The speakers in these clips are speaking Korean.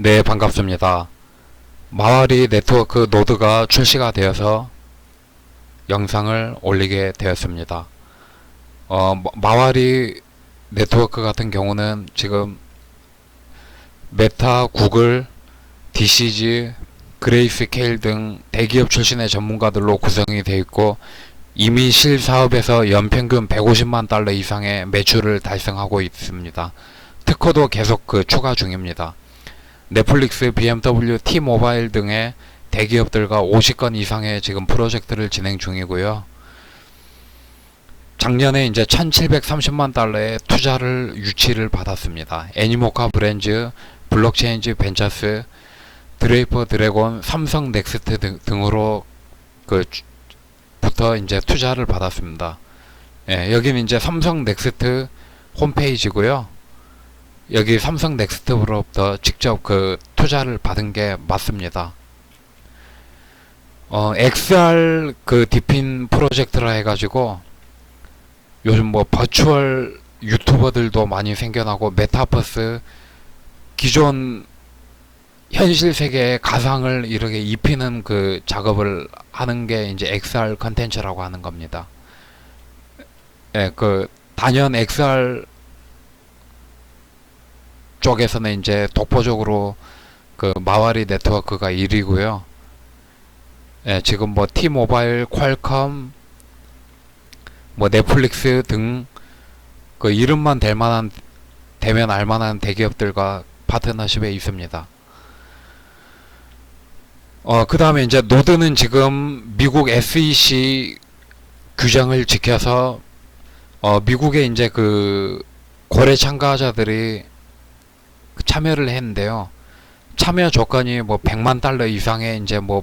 네, 반갑습니다. 마와리 네트워크 노드가 출시가 되어서 영상을 올리게 되었습니다. 어, 마- 마와리 네트워크 같은 경우는 지금 메타, 구글, DCG, 그레이스케일 등 대기업 출신의 전문가들로 구성이 되어 있고 이미 실사업에서 연평균 150만 달러 이상의 매출을 달성하고 있습니다. 특허도 계속 그 추가 중입니다. 넷플릭스, BMW, T모바일 등의 대기업들과 50건 이상의 지금 프로젝트를 진행 중이고요. 작년에 이제 1730만 달러의 투자를 유치를 받았습니다. 애니모카 브랜즈, 블록체인즈 벤처스, 드레이퍼 드래곤, 삼성 넥스트 등, 등으로 그 주- 부터 이제 투자를 받았습니다. 예, 여기는 이제 삼성 넥스트 홈페이지고요. 여기 삼성 넥스트로부터 직접 그 투자를 받은 게 맞습니다. 어, XR 그 디핀 프로젝트라 해가지고 요즘 뭐 버추얼 유튜버들도 많이 생겨나고 메타버스 기존 현실 세계의 가상을 이렇게 입히는 그 작업을 하는 게 이제 XR 컨텐츠라고 하는 겁니다. 예, 그 단연 XR 쪽에서는 이제 독보적으로 그 마와리 네트워크가 1위고요. 예, 지금 뭐 T모바일, 퀄컴, 뭐 넷플릭스 등 그 이름만 될 만한 되면 알 만한 대기업들과 파트너십에 있습니다. 어, 그 다음에 이제 노드는 지금 미국 SEC 규정을 지켜서 어, 미국의 이제 그 거래 참가자들이 그 참여를 했는데요. 참여 조건이 뭐 100만 달러 이상의 이제 뭐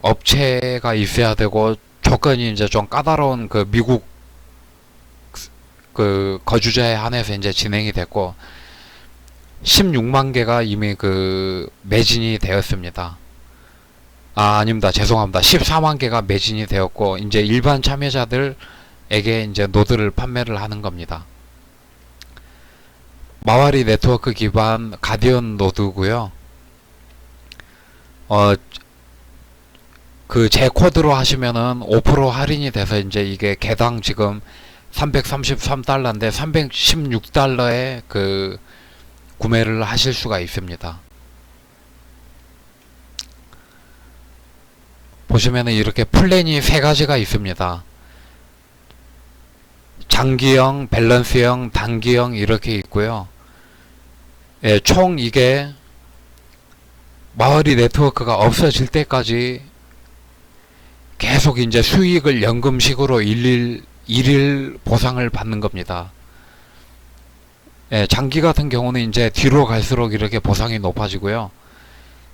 업체가 있어야 되고 조건이 이제 좀 까다로운 그 미국 그 거주자에 한해서 이제 진행이 됐고 16만 개가 이미 그 매진이 되었습니다. 아, 아닙니다. 죄송합니다. 14만 개가 매진이 되었고 이제 일반 참여자들에게 이제 노드를 판매를 하는 겁니다. 마와리 네트워크 기반 가디언 노드고요. 어, 그 제 코드로 하시면은 5% 할인이 돼서 이제 이게 개당 지금 333달러인데 316달러에 그 구매를 하실 수가 있습니다. 보시면은 이렇게 플랜이 세 가지가 있습니다. 장기형, 밸런스형, 단기형 이렇게 있고요. 예, 총 이게 마을이 네트워크가 없어질 때까지 계속 이제 수익을 연금식으로 일일 일일 보상을 받는 겁니다. 예, 장기 같은 경우는 이제 뒤로 갈수록 이렇게 보상이 높아지고요.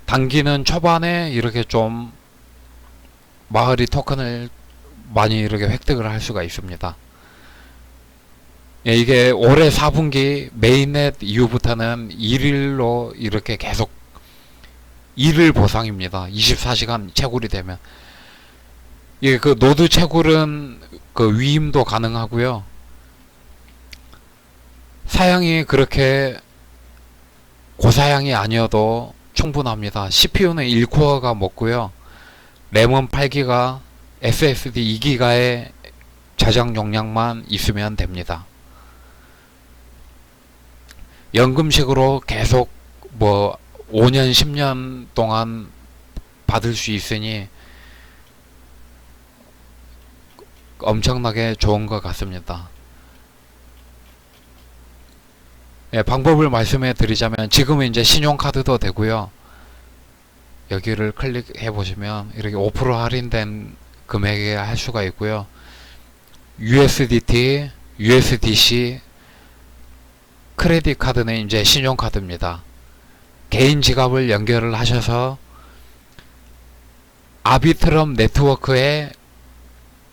단기는 초반에 이렇게 좀 마을이 토큰을 많이 이렇게 획득을 할 수가 있습니다. 예, 이게 올해 4분기 메인넷 이후부터는 1일로 이렇게 계속 1일 보상입니다. 24시간 채굴이 되면. 이게 그 노드 채굴은 그 위임도 가능하고요. 사양이 그렇게 고사양이 아니어도 충분합니다. CPU는 1코어가 먹고요. 램은 8기가, SSD 2기가의 저장 용량만 있으면 됩니다. 연금식으로 계속 뭐 5년, 10년 동안 받을 수 있으니 엄청나게 좋은 것 같습니다. 예, 방법을 말씀해 드리자면 지금은 이제 신용카드도 되고요. 여기를 클릭해 보시면 이렇게 5% 할인된 금액에 할 수가 있고요. USDT, USDC, 크레딧 카드는 이제 신용카드입니다. 개인 지갑을 연결을 하셔서 아비트럼 네트워크에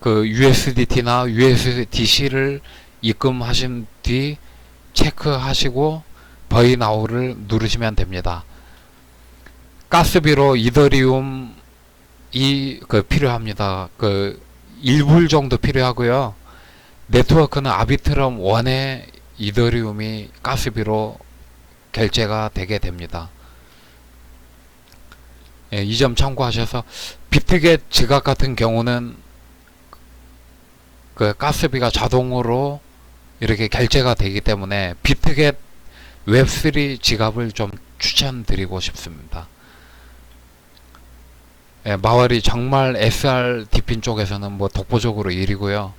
그 USDT나 USDC를 입금하신 뒤 체크하시고 버이나우를 누르시면 됩니다. 가스비로 이더리움이 그 필요합니다. 그 1불 정도 필요하고요. 네트워크는 아비트럼 1의 이더리움이 가스비로 결제가 되게 됩니다. 예, 이점 참고하셔서 비트겟 지갑 같은 경우는 그 가스비가 자동으로 이렇게 결제가 되기 때문에 비트겟 웹3 지갑을 좀 추천드리고 싶습니다. 예, 마월이 정말 SR 디핀 쪽에서는 뭐 독보적으로 1위고요.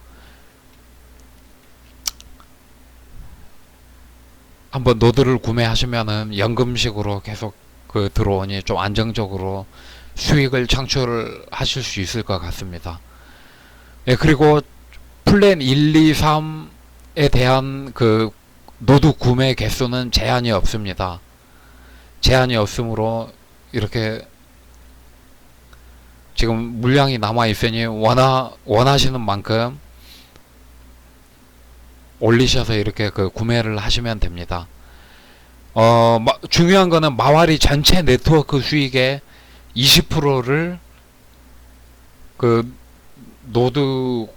한번 노드를 구매하시면은 연금식으로 계속 그 들어오니 좀 안정적으로 수익을 창출하실 수 있을 것 같습니다. 예, 그리고 플랜 1, 2, 3에 대한 그 노드 구매 개수는 제한이 없습니다. 제한이 없으므로 이렇게 지금 물량이 남아 있으니 원하 원하시는 만큼 올리셔서 이렇게 그 구매를 하시면 됩니다. 어 마- 중요한 거는 마와리 전체 네트워크 수익의 20%를 그 노드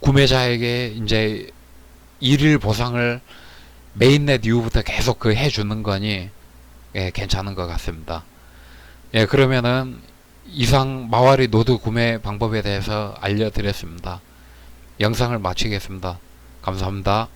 구매자에게 이제 일일 보상을 메인넷 이후부터 계속 그 해주는 거니 예, 괜찮은 것 같습니다. 예, 그러면은 이상 마와리 노드 구매 방법에 대해서 알려드렸습니다. 영상을 마치겠습니다. 감사합니다.